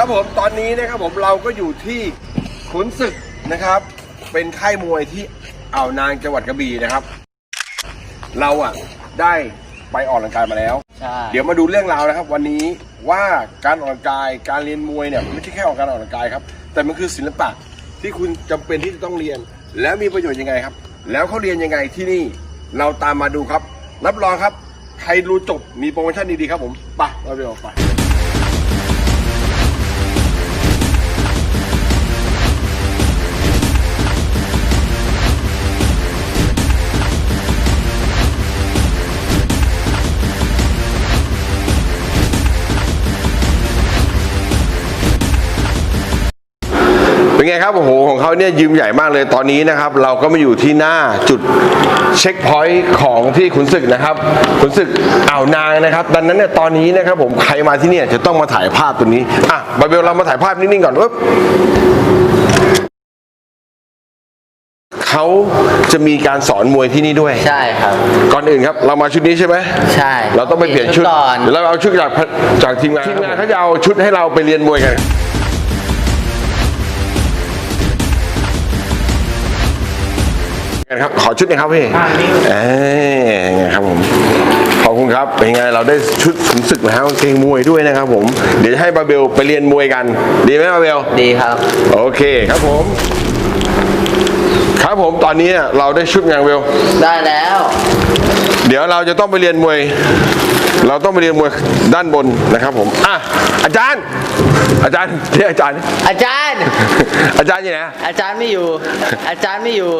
ครับผมตอนนี้นะครับผมเราก็อยู่ที่ขุนศึกนะครับ เป็นค่ายมวยที่อ่าวนางจังหวัดกระบี่นะครับ เราอะได้ไปออกกำลังกายมาแล้ว ใช่เดี๋ยวมาดูเรื่องราวนะครับ วันนี้ว่าการออกกำลังกายการเรียนมวยเนี่ยไม่ใช่แค่ออกการออกกำลังกายครับ แต่มันคือศิลปะที่คุณจำเป็นที่จะต้องเรียน แล้วมีประโยชน์ยังไงครับ แล้วเขาเรียนยังไงที่นี่เราตามมาดูครับ รับรองครับ ใครรู้จบมีโปรโมชั่นดีๆครับผมไปเราไปออกไป ไงครับโอ้โหของเขาเนี่ยยืมใหญ่มากเลยตอนนี้นะครับ เราก็มาอยู่ที่หน้าจุดเช็คพอยต์ของที่ขุนศึกนะครับขุนศึกอ่าวนางนะครับดังนั้นเนี่ยตอนนี้นะครับผมใครมาที่เนี่ยจะต้องมาถ่ายภาพตัวนี้อะบาเบลเรามาถ่ายภาพนิ่งๆก่อนปึ๊บเขาจะมีการสอนมวยที่นี่ด้วย ใช่ครับ ก่อนอื่นครับ เรามาชุดนี้ใช่ไหมใช่ เราต้องไปเปลี่ยนชุดก่อนเดี๋ยวเราเอาชุดจากจากทีมงานทีมงานเขาจะเอาชุดให้เราไปเรียนมวยกัน ครับ ขอชุดหนะครับพี่เอ้ยไงครับผมขอบคุณครับเป็นไงเราได้ชุดขุนศึกแล้วกางเกงมวยด้วยนะครับ ผม เดี๋ยวจะให้บาเบลไปเรียนมวยกัน ดีไหมบาเบลดีครับ โอเคครับผม ครับผมตอนนี้เราได้ชุดงานเบลได้แล้ว เดี๋ยวเราจะต้องไปเรียนมวย เราต้องไปเรียนมวยด้านบนนะครับ ผมอะอาจารย์ อาจารย์เรียกอาจารย์ อาจารย์ อาจารย์อยู่ไหนอะอาจารย์ไม่อยู่ อาจารย์ไม่อยู่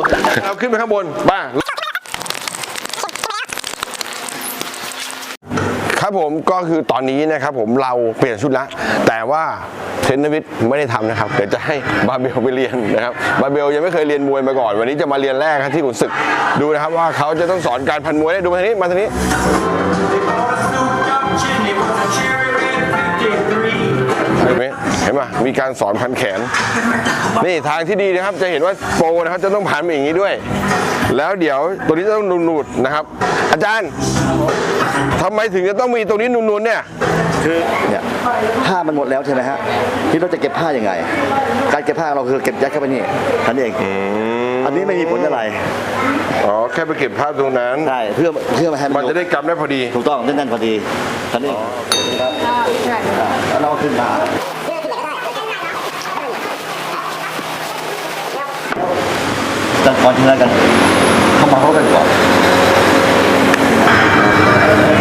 เราขึ้นไปข้างบนบ้าครับผมก็คือตอนนี้นะครับผมเราเปลี่ยนชุดแล้วแต่ว่าเทรนเนอร์วิทย์ไม่ได้ทำนะครับเดี๋ยวจะให้บาเบลไปเรียนนะครับบาเบลยังไม่เคยเรียนมวยมาก่อน วันนี้จะมาเรียนแรกครับที่ขุนศึกดูนะครับว่าเขาจะต้องสอนการพันมวยได้ดูมาทางนี้มาทางนี้ ห็นไหมเห็นป่ะมีการสอนพันแขน นี่ทางที่ดีนะครับจะเห็นว่าโปรนะครับจะต้องผ่านมาอย่างนี้ด้วย แล้วเดี๋ยวตัวนี้จะต้องนูนๆนะครับ อาจารย์ทำไมถึงจะต้องมีตรงนี้นูนๆเนี่ยคือเนี่ยผ้ามันหมดแล้วใช่ไหมฮะที่เราจะเก็บผ้ายังไง การเก็บผ้าของเราคือเก็บยัดเข้าไปนี่นั่นเองอันนี้ไม่มีผลอะไรอ๋อแค่ไปเก็บภาพตรงนั้นใช่เพื่อเพื่อไมาให้มันจะได้กำได้พอดี ถูกต้องแน่นๆพอดีนั่นเองครับแล้วเราขึ้นมา กันก่อนทีละกัน เข้ามาเข้ากันก่อน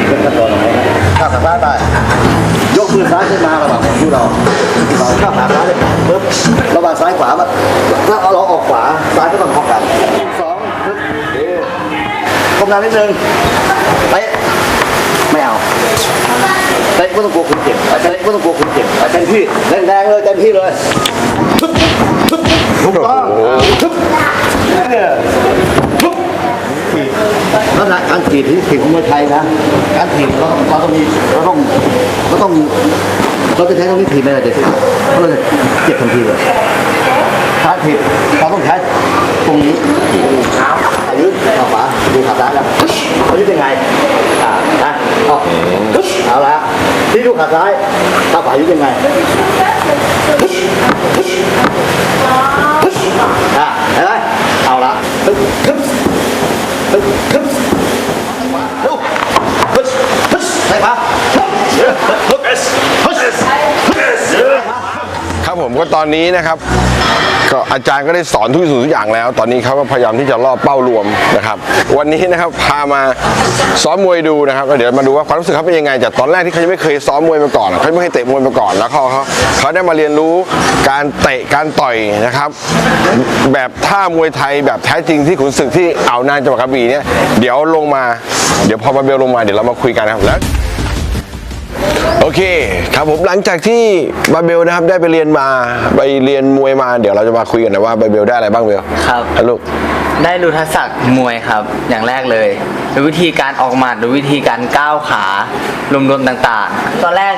เป็นขั้นตอนของเราข้าวขาซ้ายไปยกมือซ้ายขึ้นมาระหว่างของผู้เราเราข้าวขาซ้ายเลยปึ๊บระหว่างซ้ายขวามันถ้าเอาเราออกขวาซ้ายก็ต้องพอกันสองปึ๊บก้มหน้านิดนึงเตะไม่เอาเตะไม่ต้องกลัวคุณเจ็บเตะไม่ต้องกลัวคุณเจ็บเต็มที่แรงๆเลยเต็มที่เลย ลักษณะการถีบที่ถีบของมวยไทยนะ การถีบเราต้องเราต้องมีเราต้องเราต้องเราจะใช้ตรงนี้ถีบไม่ได้เด็ดขาดเพราะเราจะเจ็บทันทีเลยการถีบเราต้องใช้ตรงนี้เท้าอายุขาขวาดูขาซ้ายแล้วอันนี้เป็นไงอ่านะเอาเอาละที่ดูขาซ้ายขาขวาอายุเป็นไงอ่าเห็นไหมเอาละทึบทึบ ግብፅ ผมก็ตอนนี้นะครับก็อาจารย์ก็ได้สอนทุกสิ่งทุกอย่างแล้ว ตอนนี้เขาก็พยายามที่จะล่อเป้ารวมนะครับ วันนี้นะครับพามาซ้อมมวยดูนะครับเดี๋ยวมาดูว่าความรู้สึกเขาเป็นยังไงจากตอนแรกที่เขายังไม่เคยซ้อมมวยมาก่อนเขาไม่เคยเตะมวยมาก่อนแล้วเขาเขาเขาได้มาเรียนรู้การเตะการต่อยนะครับ แบบท่ามวยไทยแบบแท้จริงที่ขุนศึกที่อ่าวนางจังหวัดกระบี่เนี่ยเดี๋ยวลงมาเดี๋ยวพอบาเบลลงมาเดี๋ยวเรามาคุยกันนะครับแล้ว โอเคครับผมหลังจากที่บาเบลนะครับได้ไปเรียนมาไปเรียนมวยมา เดี๋ยวเราจะมาคุยกันนะว่าบาเบลได้อะไรบ้างเบลครับอะลูกได้รู้ทักษะมวยครับ อย่างแรกเลยดูวิธีการออกหมัดดูวิธีการก้าวขารวมๆต่างๆ ตอนแรก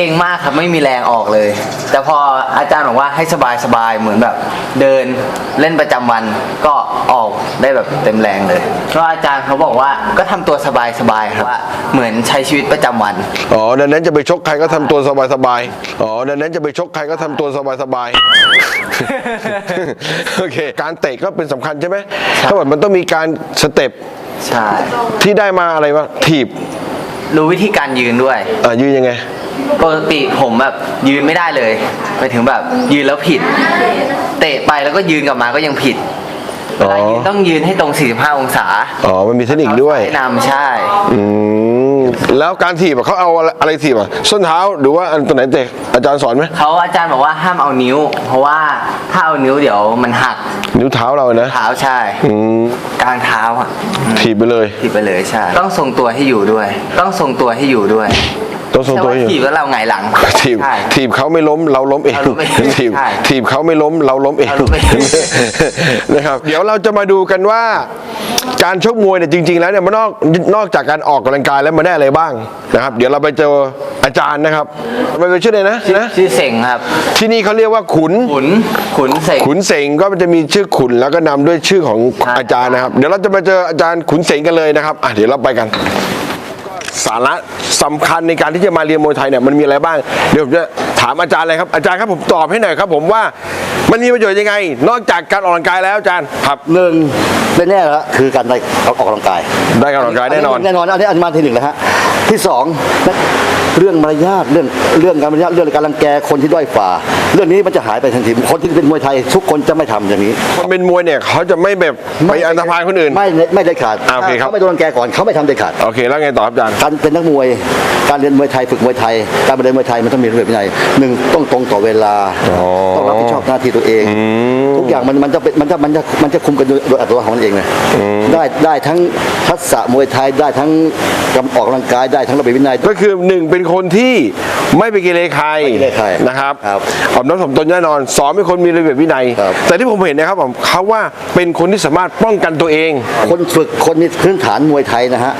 เก่งมากครับไม่มีแรงออกเลย แต่พออาจารย์บอกว่าให้สบายสบายๆเหมือนแบบ เดินเล่นประจำวันก็ออกได้แบบเต็มแรงเลยเพราะอาจารย์เขาบอกว่าก็ทำตัวสบายสบายๆครับว่าเหมือนใช้ชีวิตประจำวันอ๋อดังนั้นจะไปชกใครก็ทำตัวสบายๆอ๋อดังนั้นจะไปชกใครก็ทำตัวสบายๆโอเค การเตะก็เป็นสำคัญใช่ไหมถ้าแบบมันต้องมีการสเต็ปใช่ที่ได้มาอะไรวะถีบรู้วิธีการยืนด้วยอะยืนยังไง ปกติผมแบบยืนไม่ได้เลยไปถึงแบบยืนแล้วผิด เตะไปแล้วก็ยืนกลับมาก็ยังผิดเวลายืนต้องยืนให้ตรง 45 องศาอ๋อมันมีเทคนิคด้วยแนะนำใช่อืมแล้วการถีบอะเขาเอาอะไรถีบอะส้นเท้าหรือว่าอันตัวไหนเตะอาจารย์สอนไหมเขาอาจารย์บอกว่าห้ามเอานิ้ว เพราะว่าถ้าเอานิ้วเดี๋ยวมันหักนิ้วเท้าเรานะเท้าใช่อืมกลางเท้าอะถีบไปเลยถีบไปเลยใช่ต้องทรงตัวให้อยู่ด้วย ต้องทรงตัวให้อยู่ด้วย ต้องทรงตัวให้อยู่ใช่าถีบแล้วเราหงายหลังถีบใช่ถีบเขาไม่ล้มเราล้มเองเราล้มเองถีบใช่ถีบเขาไม่ล้มเราล้มเองเราล้มเอง นะครับเดี๋ยวเราจะมาดูกันว่า การชกมวยเนี่ยจริง ๆ แล้วเนี่ยมันนอกนอกจากการออกกำลังกายแล้วมันได้อะไรบ้างนะครับ เดี๋ยวเราไปเจออาจารย์นะครับมันเป็นชื่ออะไรนะนะชื่อเสงครับ ที่นี่เขาเรียกว่าขุน ขุน ขุนเสง ขุนเสงก็มันจะมีชื่อขุนแล้วก็นำด้วยชื่อของใช่ อาจารย์นะครับ เดี๋ยวเราจะมาเจออาจารย์ขุนเสงกันเลยนะครับอะเดี๋ยวเราไปกัน สาระสำคัญในการที่จะมาเรียนมวยไทยเนี่ยมันมีอะไรบ้างเดี๋ยวผมจะถามอาจารย์เลยครับอาจารย์ครับผมตอบให้หน่อยครับผมว่ามันมีประโยชน์ยังไง นอกจากการออกกำลังกายแล้วอาจารย์ครับหนึ่งแน่ๆแล้วคือการได้ออกกำลังกายได้การออกกำลังกายแน่นอนแน่นอนอันนี้อันมาที่หนึ่งแล้วฮะ ที่สองเรื่องมารยาทเรื่องเรื่องการมารยาทเรื่องการรังแกคนที่ด้อยฝ่า เรื่องนี้มันจะหายไปทันทีคนที่เป็นมวยไทย ทุกคนจะไม่ทำอย่างนี้คนเป็นมวยเนี่ยเขาจะไม่แบบไปอันธพาลคนอื่น ไม่ไม่ได้ขาดอ่าโอเคครับเขาไม่โดนรังแกก่อนเขาไม่ทำเด็ดขาดโอเคแล้วไงต่อครับอาจารย์การเป็นนักมวย การเรียนมวยไทยฝึกมวยไทย การไปเรียนมวยไทยมันต้องมีระเบียบวินัยหนึ่งต้องตรงต่อเวลาอ๋อต้องรับผิด ชอบหน้าที่ตัวเอง ทุกอย่างมันมันจะเป็นมันจะมันจะมันจะคุมกันโดยโดยอัตโนมัติของมันเองเลยได้ได้ทั้งทักษะมวยไทยได้ทั้งกำออกกำลังกายได้ทั้งระเบียบวินัย ก็คือหนึ่งเป็นคนที่ไม่ไปเกเรใครไม่เกเรใครนะครับครับผมน้องสมตนแน่นอนสอนเป็นคนมีระเบียบวินัย ครับ แต่ที่ผมเห็นนะครับผมเขาว่าเป็นคนที่สามารถป้องกันตัวเอง คนฝึกคนมีพื้นฐานมวยไทยนะฮะ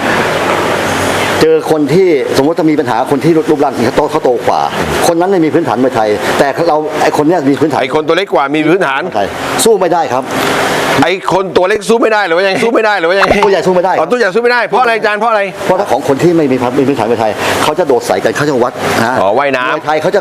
เจอคนที่สมมติถ้ามีปัญหาคนที่รูปร่างเขาโตเขาโตกว่า คนนั้นไม่มีพื้นฐานมวยไทย แต่เราไอคนเนี้ยมีพื้นฐานไอ้คนตัวเล็กกว่ามีพื้นฐานไทยสู้ไม่ได้ครับ ไอ้คนตัวเล็กสู้ไม่ได้หรือว่ายังสู้ไม่ได้หรือว่ายังตัวใหญ่สู้ไม่ได้อ๋อตัวใหญ่สู้ไม่ได้เพราะอะไรอาจารย์เพราะอะไรเพราะถ้าของคนที่ไม่มีพันมีพื้นฐานมวยไทยเขาจะโดดใส่กันเขาจะวัดนะอ๋อว่ายน้ำมวยไทยเขาจะ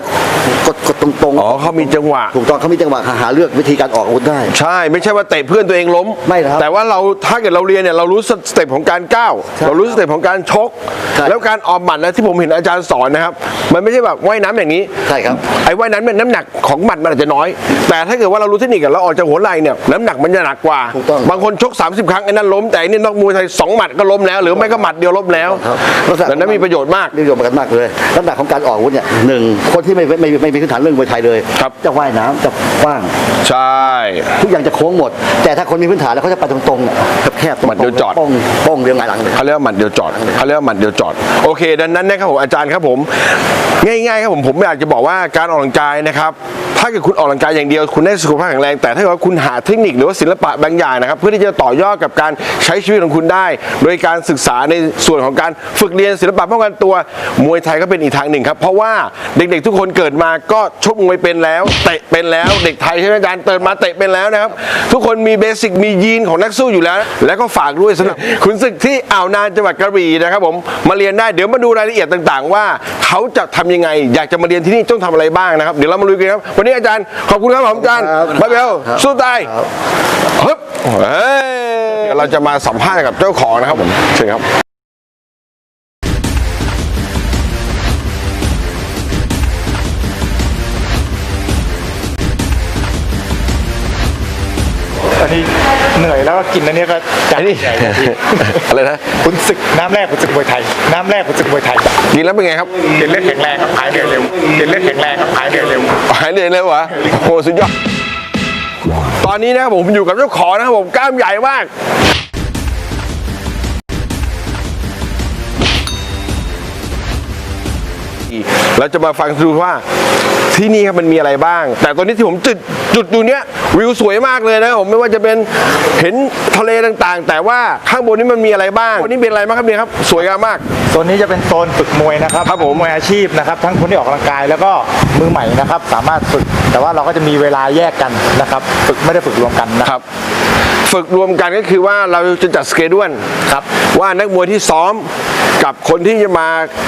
กดกดตรงๆอ๋อเขามีจังหวะถูกต้องเขามีจังหวะหาหาเลือกวิธีการออกอาวุธได้ ใช่ ไม่ใช่ว่าเตะเพื่อนตัวเองล้มไม่ครับแต่ว่าเราถ้าเกิดเราเรียนเนี่ยเรารู้สเต็ปของการก้าวใช่เรารู้สเต็ปของการชกใช่แล้วการออมหมัดนะที่ผมเห็นอาจารย์สอนนะครับ มันไม่ใช่แบบว่ายน้ำอย่างนี้ใช่ครับไอ้ว่ายน้ำเนี่ยน้ำหนักของหมัดมันอาจจะน้อย แต่ถ้าเกิดว่าเรารู้เทคนิคกันเราออกจากหัวไหล่เนี่ยน้ำหนักมันจะหนักกว่าถูกต้องบางคนชก 30 ครั้งไอ้นั่นล้มแต่อันนี่นอกมวยไทยสองหมัดก็ล้มแล้ว หรือไม่ก็หมัดเดียวล้มแล้วครับลักษณะดังนั้นมีประโยชน์มากมีประโยชน์กันมากเลยลักษณะของการออกอาวุธเนี่ยหนึ่งคนที่ไม่ไม่ไม่ไม่มีพื้นฐานเรื่องมวยไทยเลยครับจะว่ายน้ำจะกว้างใช่ทุกอย่างจะโค้งหมด แต่ถ้าคนมีพื้นฐานแล้วเขาจะไปตรงๆอะแคบๆตรงๆหมัดเดียวจอดป้องป้องเรียงหงายหลังเลยเขาเรียกว่าหมัดเดียวจอดเขาเรียกว่าหมัดเดียวจอด โอเค ดังนั้นนะครับผมอาจารย์ครับผม ง่ายๆครับผมผมอยากจะบอกว่าการออกกำลังกายนะครับถ้าเกิดคุณออกกำลังกายอย่างเดียวคุณได้สุขภาพแข็งแรงแต่ถ้าเกิดว่าคุณหาเทคนิคหรือว่าศิลปะบางอย่างนะครับ เพื่อที่จะต่อยอดกับการใช้ชีวิตของคุณได้ โดยการศึกษาในส่วนของการฝึกเรียนศิลปะป้องกันตัวมวยไทยก็เป็นอีกทางหนึ่งครับเพราะว่าเด็กๆ ทุกคนเกิดมาก็ชกมวยเป็นแล้วเตะเป็นแล้วเด็กไทยใช่ไหมอาจารย์เติมมาเตะเป็นแล้วนะครับทุกคนมีเบสิกมียีนของนักสู้อยู่แล้ว แล้วก็ฝากด้วยสำหรับขุนศึกที่อ่าวนางจังหวัดกระบี่นะครับผมมาเรียนได้เดี๋ยวมาดูรายละเอียดต่าง ๆ ว่าเขาจะทำยังไง อยากจะมาเรียนที่นี่ต้องทำอะไรบ้างนะครับ เดี๋ยวเรามาลุยกันครับ วันนี้อาจารย์ขอบคุณครับผมอาจารย์ครับบ๊ายบายสู้ตายฮึบเฮ้ยเดี๋ยวเราจะมาสัมภาษณ์กับเจ้าของนะครับผมเชิญครับ อันนี้เหนื่อยแล้วก็กินอันนี้ก็จานอันนี้ใหญ่เลยพี่อะไรนะคุณศึกน้ำแรกคุณศึกมวยไทย น้ำแรกคุณศึกมวยไทยกินแล้วเป็นไงครับกินเลือดแข็งแรงครับหายเหนื่อยเร็วกินเลือดแข็งแรงครับหายเหนื่อยเร็วหายเหนื่อยเลยวะโอ้โหสุดยอดตอนนี้นะครับผมอยู่กับเจ้าของนะครับผมกล้ามใหญ่มากนเราจะมาฟังดูว่า ที่นี่ครับมันมีอะไรบ้าง แต่ตอนนี้ที่ผมจุดจุดอยู่เนี้ยวิวสวยมากเลยนะครับผมไม่ว่าจะเป็นเห็นทะเลต่างๆ แต่ว่าข้างบนนี้มันมีอะไรบ้างวันนี้เป็นอะไรบ้างครับเนี่ยครับสวยงามมาก โซนนี้จะเป็นโซนฝึกมวยนะครับครับผมมวยอาชีพนะครับ ทั้งคนที่ออกกำลังกายแล้วก็มือใหม่นะครับ สามารถฝึก แต่ว่าเราก็จะมีเวลาแยกกันนะครับ ฝึกไม่ได้ฝึกรวมกันนะครับฝึกรวมกันก็คือว่าเราจะจัดสเกด้วนครับ ว่านักมวยที่ซ้อม กับคนที่จะมา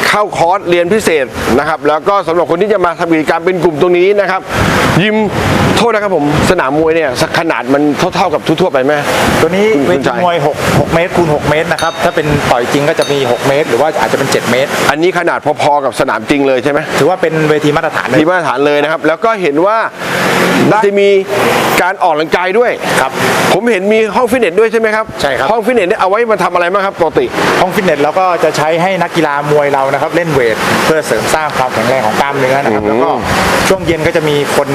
เข้าคอร์สเรียนพิเศษนะครับ แล้วก็สำหรับคนที่จะมาทำกิจกรรมเป็นกลุ่มตรงนี้นะครับ ยิมโทษนะครับผมสนามมวยเนี่ยสักขนาดมันเท่าๆกับทั่วๆไปไหมตัวนี้คุณเวคุณทีชายมวย6 6เมตรคูณ6เมตรนะครับถ้าเป็นต่อยจริงก็จะมี 6 เมตร หรือว่าอาจจะเป็น 7 เมตร อันนี้ขนาดพอๆกับสนามจริงเลยใช่ไหมถือว่าเป็นเวทีมาตรฐานเลยมีมาตรฐานเลยนะครับ แล้วก็เห็นว่าได้จะมีการออกกำลังกายด้วยครับผมเห็นมีห้องฟิตเนสด้วยใช่ไหมครับใช่ครับห้องฟิตเนสเนี่ยเอาไว้มาทำอะไรบ้างครับปกติห้องฟิตเนสเราก็จะใช้ให้นักกีฬามวยเรานะครับเล่นเวทเพื่อเสริมสร้างความแข็งแรงของกล้ามเนื้อนะครับแล้วก็ช่วงเย็นก็จะมีคน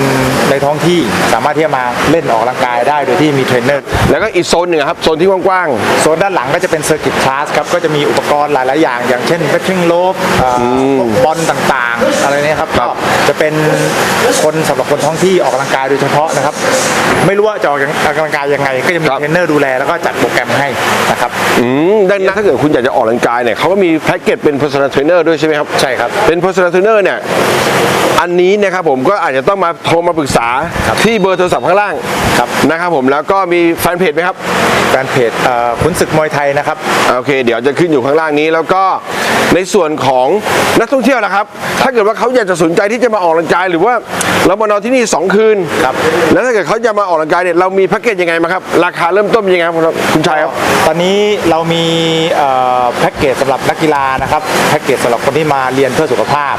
ในท้องที่สามารถที่จะมาเล่นออกกำลังกายได้โดยที่มีเทรนเนอร์แล้วก็อีกโซนหนึ่งอะครับโซนที่กว้างโซนด้านหลังก็จะเป็นเซอร์กิตคลาสครับก็จะมีอุปกรณ์หลาย ๆ อย่าง อย่างเช่นเวทชิ่งโลบบอลต่าง ๆ อะไรเนี่ยครับก็จะเป็นคนสำหรับคนท้องที่ออกกำลังกายโดยเฉพาะนะครับ ไม่รู้ว่าจะออกกำลังกายยังไง ก็จะมีเทรนเนอร์ดูแลแล้วก็จัดโปรแกรมให้นะครับๆอืมดังนั้นถ้าเกิดคุณอยากจะออกกำลังกายเนี่ยเขาก็มีแพ็กเกจเป็น personal trainer ด้วยใช่ไหมครับ ใช่ครับ เป็น personal trainer เนี่ย อันนี้นะครับผมก็อาจจะต้องมาโทรมาปรึกษาที่เบอร์โทรศัพท์ข้างล่างครับ นะครับผมแล้วก็มีแฟนเพจไหมครับ แฟนเพจเอ่อขุนศึกมวยไทยนะครับ โอเค เดี๋ยวจะขึ้นอยู่ข้างล่างนี้แล้วก็ในส่วนของนักท่องเที่ยวนะครับ ถ้าเกิดว่าเขาอยากจะสนใจที่จะมาออกกำลังกายหรือว่าเรามานอนที่นี่ 2 คืนครับ แล้วถ้าเกิดเขาจะมาออกกำลังกายเนี่ยเรามีแพ็กเกจยังไงมาครับราคาเริ่มต้นเป็นยังไงครับคุณชายครับ ตอนนี้เรามีเอ่อแพ็กเกจสำหรับนักกีฬานะครับแพ็กเกจสำหรับคนที่มาเรียนเพื่อสุขภาพ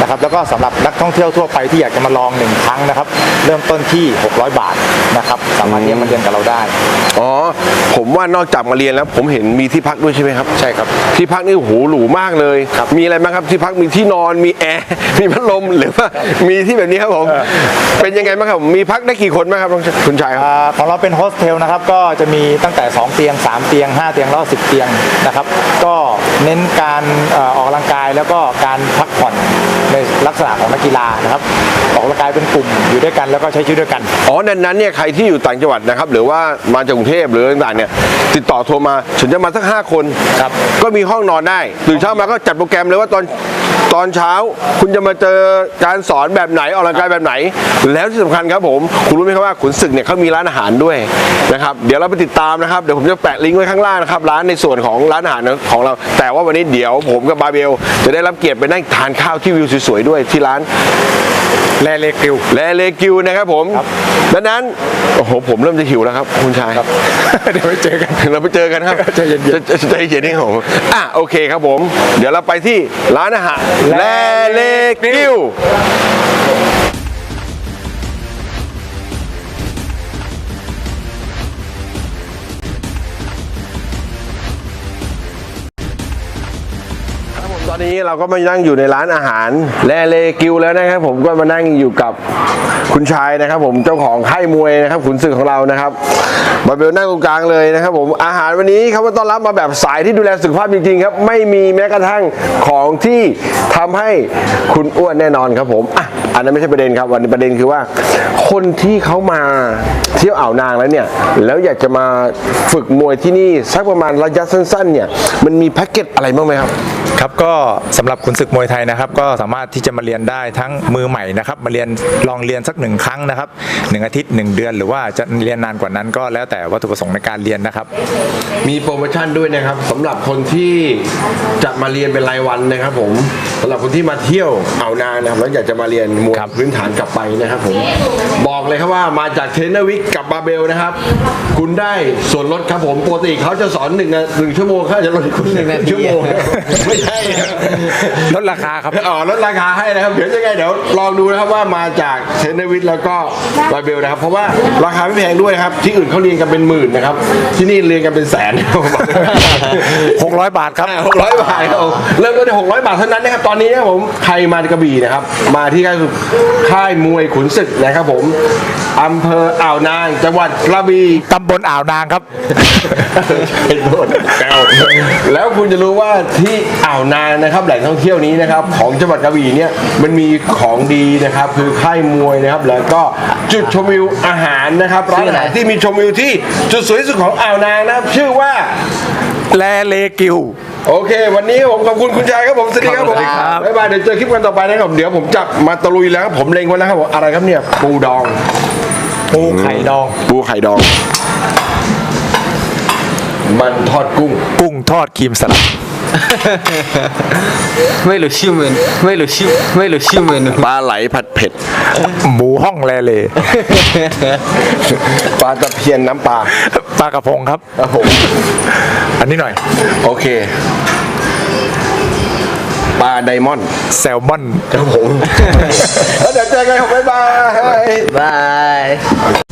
นะครับแล้วก็สำหรับนักท่องเที่ยวทั่วไปที่อยากจะมาลองหนึ่งครั้งนะครับ เริ่มต้นที่ 600 บาทนะครับสามารถที่จะมาเรียนกับเราได้อ๋อผมว่านอกจากมาเรียนแล้ว ผมเห็นมีที่พักด้วยใช่ไหมครับใช่ครับที่พักนี่โอ้โหหรูมากเลยมีอะไรบ้างครับที่พักมีที่นอนมีแอร์มีพัดลมหรือว่ามีที่แบบนี้ครับผมเป็นยังไงบ้างครับมีพักได้กี่คนบ้างครับคุณชายครับอ่าของเราเป็นโฮสเทลนะครับก็จะมีตั้งแต่ 2 เตียง 3 เตียง 5 เตียงแล้วก็10 เตียงนะครับก็เน้นการเอ่อออกกำลังกายแล้วก็การพักผ่อนในลักษณะของนักกีฬานะครับออกกำลังกายเป็นกลุ่มอยู่ด้วยกันแล้วก็ใช้ชีวิตด้วยกัน อ๋อดังนั้นเนี่ยใครที่อยู่ต่างจังหวัดนะครับ หรือว่ามาจากกรุงเทพหรือต่างๆเนี่ยติดต่อโทรมาฉันจะมาสักห้าคน ครับ ก็มีห้องนอนได้ตื่นเช้ามาก็จัดโปรแกรมเลยว่าตอน ตอนเช้าคุณจะมาเจอการสอนแบบไหนออกกำลังกายแบบไหน แล้วที่สำคัญครับผม คุณรู้ไหมครับว่าขุนศึกเนี่ยเขามีร้านอาหารด้วยนะครับเดี๋ยวเราไปติดตามนะครับเดี๋ยวผมจะแปะลิงก์ไว้ข้างล่างนะครับร้านในส่วนของร้านอาหารของเรา แต่ว่าวันนี้เดี๋ยวผมกับบาเบล จะได้รับเกียรติไปนั่งทานข้าวที่วิวสวยๆด้วยที่ร้านแลเลกิวแลเลกิวนะครับผมดังนั้นโอ้โหผมเริ่มจะหิวแล้วครับคุณชายครับเดี๋ยวไปเจอกันเราไปเจอกันครับใจเย็นๆจะจะใจเย็นนี่ครับผมอะโอเคครับผม เดี๋ยวเราไปที่ร้านอาหารแลเลกิว อนนี้เราก็มานั่งอยู่ในร้านอาหารแลเลกิวแล้วนะครับผมก็มานั่งอยู่กับคุณชายนะครับ ผมเจ้าของค่ายมวยนะครับขุนศึกของเรานะครับบาเบลนั่งตรงกลางเลยนะครับ ผมอาหารวันนี้เขามาต้อนรับมาแบบสายที่ดูแลสุขภาพจริงๆครับ ไม่มีแม้กระทั่งของที่ทำให้คุณอ้วนแน่นอนครับผมอะอันนั้นไม่ใช่ประเด็นครับวันนี้ประเด็นคือว่า คนที่เขามาเที่ยวอ่าวนางแล้วเนี่ยแล้วอยากจะมาฝึกมวยที่นี่สักประมาณระยะสั้นๆเนี่ยมันมีแพ็กเกจอะไรบ้างไหมครับ ครับก็สำหรับขุนศึกมวยไทยนะครับ ก็สามารถที่จะมาเรียนได้ทั้งมือใหม่นะครับ มาเรียนลองเรียนสักหนึ่งครั้งนะครับหนึ่งอาทิตย์หนึ่งเดือน หรือว่าจะเรียนนานกว่านั้นก็แล้วแต่วัตถุประสงค์ในการเรียนนะครับ มีโปรโมชั่นด้วยนะครับสำหรับคนที่จะมาเรียนเป็นรายวันนะครับ ผมสำหรับคนที่มาเที่ยวอ่าวนางนะครับแล้วอยากจะมาเรียนมวยครับพื้นฐานกลับไปนะครับผมบอกเลยครับว่ามาจากเทรนเนอร์วิกกับบาเบลนะครับ คุณได้ส่วนลดครับผมปกติเขาจะสอนหนึ่งนาหนึ่งชั่วโมงเขาจะลดให้คุณหนึ่งชั่วโมงไม่ใช่ครับลดราคาครับอ๋อลดราคาให้นะครับ เดี๋ยวยังไงเดี๋ยวลองดูนะครับว่ามาจากเทรนเนอร์วิทแล้วก็บาเบลนะครับ เพราะว่าราคาไม่แพงด้วยครับ ที่อื่นเขาเรียนกันเป็นหมื่นนะครับ ที่นี่เรียนกันเป็นแสน600บาทครับหกร้อยบาทครับผมเริ่มต้นที่หกร้อยบาทเท่านั้นนะครับ ตอนนี้นะครับผมใครมากระบี่นะครับ มาที่ค่ายค่ายมวยขุนศึกนะครับผมอำเภออ่าวนางจังหวัดกระบี่ตำบลอ่าวนางครับใช่โทษแก้วแล้วคุณจะรู้ว่าที่อ่าววนางนะครับแหล่งท่องเที่ยวนี้นะครับของจังหวัดกระบี่เนี่ยมันมีของดีนะครับคือค่ายมวยนะครับแล้วก็จุดชมวิวอาหารนะครับร้านอาหารที่มีชมวิวที่จุดสวยที่สุดของอ่าวนางนะครับ ชื่อว่าแลเลกิว โอเค วันนี้ผมขอบคุณคุณชายครับผมสวัสดีครับผมขอบคุณครับบ๊ายบายเดี๋ยวเจอคลิปกันต่อไปนะครับเดี๋ยวผมจะมาตะลุยแล้วครับผมเล็งไว้แล้วครับผมอะไรครับเนี่ยปูดอง ปูไข่ดอง ปูไข่ดอง มันทอดกุ้ง กุ้งทอดครีมสลัด ไม่รู้ชื่อเมนไม่รู้ชื่อไม่รู้ชื่อเมนูปลาไหลผัดเผ็ด หมูห้องแลเลปลาตะเพียนน้ำปลาปลากระพงครับครับผมอันนี้หน่อย โอเค ปลาไดมอนด์แซลมอน ครับผม แล้วเดี๋ยวเจอกันครับบ๊ายบาย บาย